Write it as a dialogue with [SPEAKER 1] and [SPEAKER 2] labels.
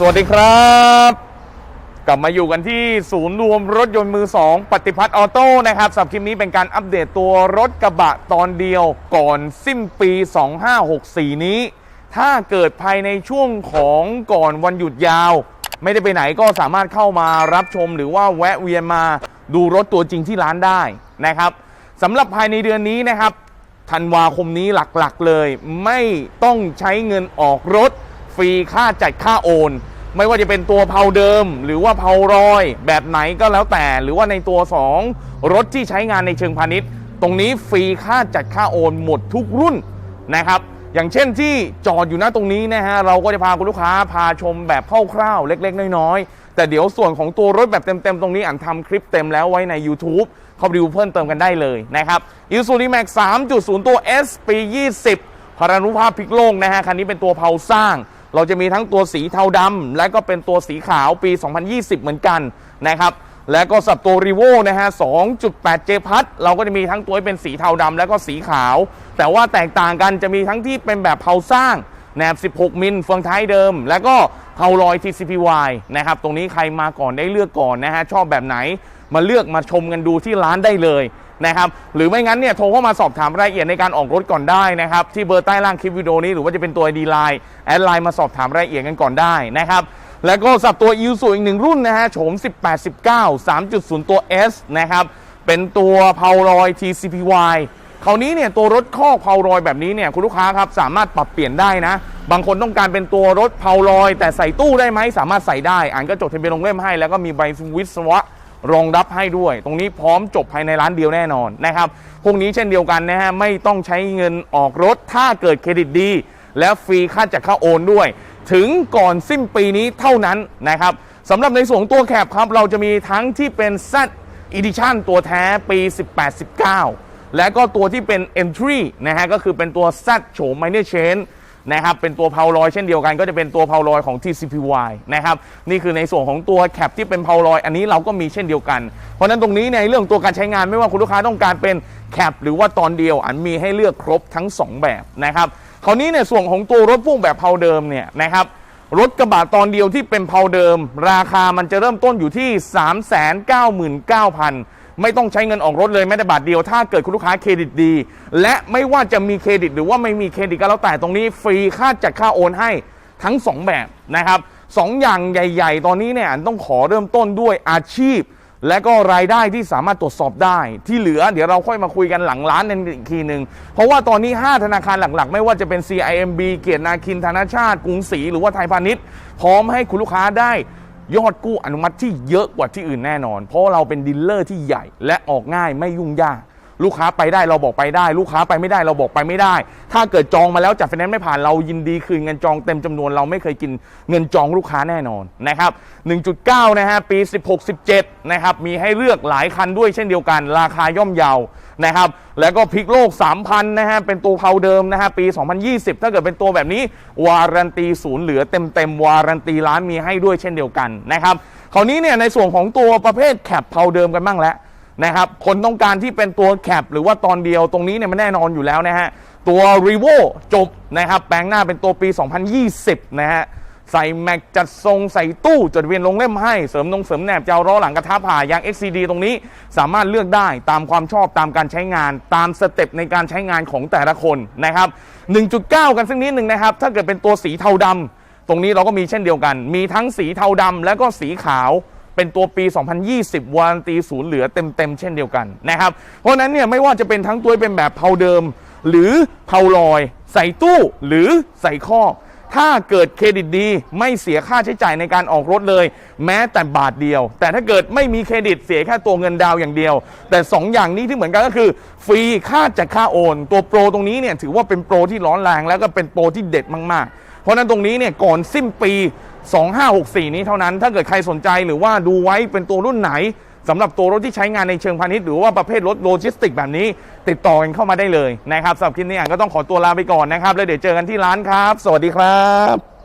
[SPEAKER 1] สวัสดีครับ กลับมาอยู่กันที่ศูนย์รวมรถยนต์มือ 2 ปฏิพัฒน์ออโต้นะครับสับคลิปนี้เป็นการอัปเดตตัวรถกระบะตอนเดียวก่อนสิ้นปี 2564 นี้ ถ้าเกิดภายในช่วงของก่อนวันหยุดยาว ไม่ได้ไปไหนก็สามารถเข้ามารับชมหรือว่าแวะเวียนมาดูรถตัวจริงที่ร้านได้นะครับสำหรับภายในเดือนนี้นะครับธันวาคมนี้หลักๆเลย ไม่ต้องใช้เงินออกรถ ฟรีค่าจัดค่าโอน ไม่ว่าจะเป็นตัวเพาเดิม หรือว่าเพารอย แบบไหนก็แล้วแต่ หรือว่าในตัว 2 รถที่ใช้งานในเชิงพาณิชย์ ตรงนี้ฟรีค่าจัดค่าโอนหมดทุกรุ่นนะครับอย่างเช่นที่จอดอยู่หน้าตรงนี้นะฮะเราก็จะพาคุณลูกค้าพาชมแบบคร่าวๆเล็ก ๆ น้อยๆ แต่เดี๋ยวส่วนของตัวรถแบบเต็มๆ ตรงนี้อ่านทำคลิปเต็มแล้วไว้ใน YouTube เข้าไปดูเพิ่มเติมกันได้เลยนะครับอีซูนีแม็ก3.0 ตัว S ปี 20พารานุภาพพิกโลกนะฮะ คันนี้เป็นตัวเผาสร้าง เราจะมีทั้งตัวสีเทาดำและก็เป็นตัวสีขาวปี 2020 เหมือนกันนะครับและก็สับตัวรีโวนะฮะ 2.8เจพัทเราก็จะมีทั้งตัวเป็นสีเทาดำและก็สีขาว แต่ว่าแตกต่างกันจะมีทั้งที่เป็นแบบเผาสร้าง แนบ16 มิลเฟืองท้ายเดิม แล้วก็เผาลอย TCPY นะครับ ตรงนี้ใครมาก่อนได้เลือกก่อนนะฮะ ชอบแบบไหนมาเลือกมาชมกันดูที่ร้านได้เลยนะครับหรือไม่งั้นเนี่ยโทรเข้ามาสอบถามรายละเอียดในการออกรถก่อนได้นะครับที่เบอร์ใต้ล่างคลิปวิดีโอนี้หรือว่าจะเป็นตัว ID Line แอดไลน์มาสอบถามรายละเอียดกันก่อนได้นะครับแล้วก็สับตัว i ิ s u อีกหนึ่งรุ่นนะฮะโฉม 18 19 3.0 ตัว S นะครับเป็นตัวเพารอย TCPY คราวนี้เนี่ยตัวรถคอกเพารอยแบบนี้เนี่ยคุณลูกค้าครับสามารถปรับเปลี่ยนได้นะ บางคนต้องการเป็นตัวรถเพารอย แต่ใส่ตู้ได้ไหมสามารถใส่ได้อ่านก็จดทะเบียนลงเล่มให้ แล้วก็มีใบวิศวะรองรับให้ด้วย ตรงนี้พร้อมจบภายในร้านเดียวแน่นอนนะครับพวกนี้เช่นเดียวกันนะฮะไม่ต้องใช้เงินออกรถถ้าเกิดเครดิตดี และฟรีค่าจัดค่าโอนด้วย ถึงก่อนสิ้นปีนี้เท่านั้นนะครับสำหรับในส่วนของตัวแคปครับเราจะมีทั้งที่เป็น Z Edition ตัวแท้ปี 18-19 และก็ตัวที่เป็น Entry นะฮะก็คือเป็นตัว Z โฉม Minor chain นะครับเป็นตัวเพาลอยเช่นเดียวกันก็จะเป็นตัวเพาลอยของ TCPY นะครับนี่คือในส่วนของตัวแคปที่เป็นเพาลอยอันนี้เราก็มีเช่นเดียวกัน เพราะนั้นตรงนี้ในเรื่องตัวการใช้งานไม่ว่าคุณลูกค้าต้องการเป็นแคปหรือว่าตอนเดียวอันมีให้เลือกครบทั้ง 2 แบบนะครับคราวนี้เนี่ยส่วนของตัวรถพ่วงแบบเพาเดิมเนี่ยนะครับรถกระบะตอนเดียวที่เป็นเพาเดิม ราคามันจะเริ่มต้นอยู่ที่ 399,000 ไม่ต้องใช้เงินออกรถเลยแม้แต่บาทเดียว ถ้าเกิดคุณลูกค้าเครดิตดี และไม่ว่าจะมีเครดิตหรือว่าไม่มีเครดิตก็แล้วแต่ตรงนี้ฟรีค่าจัดค่าโอนให้ทั้ง 2 แบบนะครับสองอย่างใหญ่ ๆ ตอนนี้เนี่ยต้องขอเริ่มต้นด้วยอาชีพ และก็รายได้ที่สามารถตรวจสอบได้ ที่เหลือเดี๋ยวเราค่อยมาคุยกันหลังร้านในอีกทีหนึ่งเพราะว่าตอนนี้ 5 ธนาคารหลักๆ ไม่ว่าจะเป็น CIMB เกียรตินาคินธนาชาติ กรุงศรีหรือว่าไทยพาณิชย์ พร้อมให้คุณลูกค้าได้ ยอดกู้อนุมัติที่เยอะกว่าที่อื่นแน่นอน เพราะเราเป็นดีลเลอร์ที่ใหญ่ และออกง่ายไม่ยุ่งยาก ลูกค้าไปได้เราบอกไปได้ ลูกค้าไปไม่ได้เราบอกไปไม่ได้ ถ้าเกิดจองมาแล้วจัดไฟแนนซ์ไม่ผ่านเรายินดีคืนเงินจองเต็มจำนวนเราไม่เคยกินเงินจองลูกค้าแน่นอนนะครับ 1.9 นะฮะปี 16-17 นะครับมีให้เลือกหลายคันด้วยเช่นเดียวกัน ราคาย่อมเยานะครับแล้วก็พลิกโลก 3,000 นะฮะเป็นตัวเขาเดิมนะฮะปี 2020 ถ้าเกิดเป็นตัวแบบนี้ วารันตีศูนย์เหลือเต็มเต็มๆวารันตีร้านมีให้ด้วยเช่นเดียวกันนะครับคราวนี้เนี่ยในส่วนของตัวประเภทแคปเพาเดิมกันบ้างแล้ว นะครับคนต้องการที่เป็นตัวแคปหรือว่าตอนเดียวตรงนี้เนี่ยมันแน่นอนอยู่แล้วนะฮะ ตัว r e v o จบนะครับแปลงหน้าเป็นตัวปี 2020 นะฮะ ใส่แม็กจัดทรงใส่ตู้จดเวียนลงเล่มให้ เสริมนงเสริมแหนบเจ้าล้อหลังกระทะผ่ายาง XCD ตรงนี้สามารถเลือกได้ตามความชอบตามการใช้งาน ตามสเต็ปในการใช้งานของแต่ละคนนะครับ 1.9 กันสักนิดหนึ่งนะครับ ถ้าเกิดเป็นตัวสีเทาดำตรงนี้เราก็มีเช่นเดียวกัน มีทั้งสีเทาดำและก็สีขาว เป็นตัวปี 2020 วารันตีศูนย์เหลือเต็มๆเช่นเดียวกันนะครับ เพราะนั้นเนี่ยไม่ว่าจะเป็นทั้งตัวเป็นแบบเพาเดิม หรือเพาลอย ใส่ตู้หรือใส่ข้อ ถ้าเกิดเครดิตดีไม่เสียค่าใช้จ่ายในการออกรถเลย แม้แต่บาทเดียว แต่ถ้าเกิดไม่มีเครดิตเสียแค่ตัวเงินดาวอย่างเดียว แต่2อย่างนี้ที่เหมือนกันก็คือ ฟรีค่าจัดค่าโอน ตัวโปรตรงนี้เนี่ยถือว่าเป็นโปรที่ร้อนแรงแล้วก็เป็นโปรที่เด็ดมากๆ เพราะนั้นตรงนี้เนี่ยก่อนสิ้นปี 2564 นี้เท่านั้น ถ้าเกิดใครสนใจหรือว่าดูไว้เป็นตัวรุ่นไหนสำหรับตัวรถที่ใช้งานในเชิงพาณิชย์หรือว่าประเภทรถโลจิสติกแบบนี้ ติดต่อกันเข้ามาได้เลยนะครับสำหรับคลิปนี้ก็ต้องขอตัวลาไปก่อนนะครับ แล้วเดี๋ยวเจอกันที่ร้านครับ สวัสดีครับ